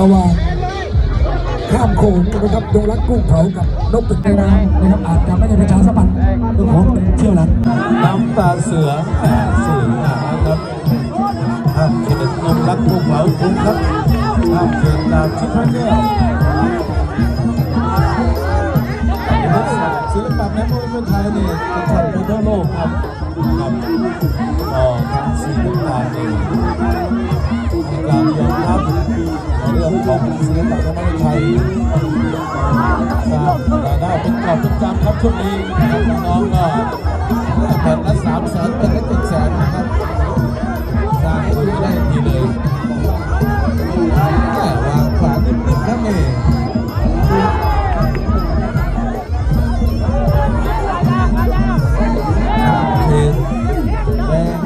ระหว่างข้ามโขงนะครับดงรักกุ้งเผากับนกตึกในน้ำนะครับอาจจะไม่ได้ประชาสัมพันธ์เรื่องของเที่ยวหลังน้ำตาเสือแม่สีหนาครับข้ามเขตนมรักภูเขาคุ้มครับข้ามเขตดาบชิดพระแก้วศิลปะแม่มวยไทยนี่เป็นชาติทั่วโลกครับครับก็ทางสีต่างๆนี่มี เรื่องของศิลปะแม่มวยไทยสร้างรายได้เป็นกอบเป็นกำครับช่วงนี้น้องก็แผ่นละสามแสนเป็นละเจ็ดแสนนะครับสร้างได้ดีเลยแม่วางขวานิ่มๆครับนี่เขตแดง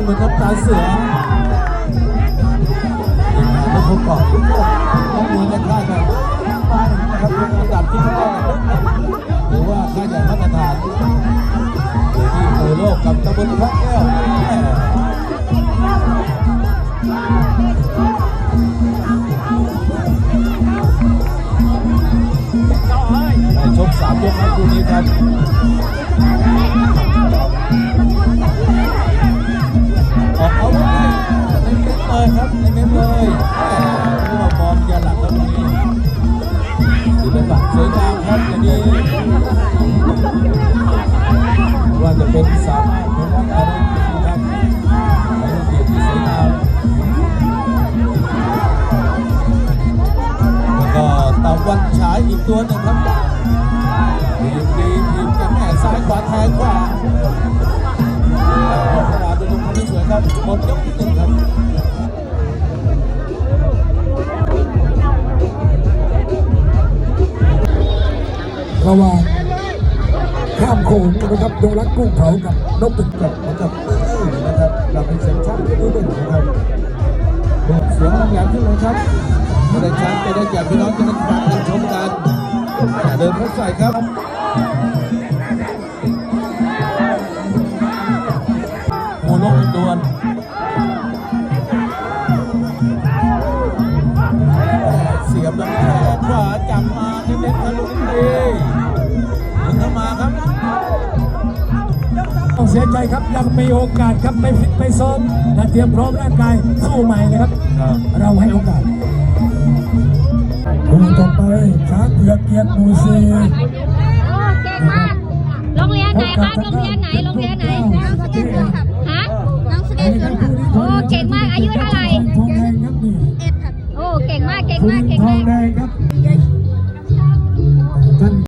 เหมือนกับตาเสืออีกแล้วพบก่อน ต้องมวยกันค่ายกันนะครับเป็นอันดับที่เท่าไหร่หรือว่าค่ายใหญ่มาตรฐานที่โอโลกกับตำบลพระแก้วแม่ได้ชกสามยกครับคู่นี้ครับ จะเป็นสามารถของวัดอะไรนะครับในเกียรติที่สวยงามแล้วก็ตะวันฉายอีกตัวหนึ่งครับทีมดีทีมกันแม่ซ้ายขวาแทงขวาออกขวาดูตรงนี้สวยครับหมดยกที่หนึ่งครับระหว่าง ข้ามโขงนะครับโดรักกุ้งเผากับนกตึกกับเหมือนกับอื้อนะครับเราเป็นเสียงชักที่ดูหนึ่งนะครับเสียงแหลมขึ้นเลยครับจะได้ชักจะได้แก่พี่น้องจะได้ฟังกันชมกันเดินเข้าใส่ครับโมโลกดวเสียบแลำแขวาจับมาเน้นๆทะลุดีถึ สียใจครับยังมีโอกาสครับไปฟิตไปซ้อมและเตรียมพร้อมร่างกายสู้ใหม่นะครับครับเราให้โอกาสคู่ต่อไปช้างเผือกเกียรติหมูซีโอ้เก่งมากโรงเรียนไหนครับโรงเรียนไหนโรงเรียนไหน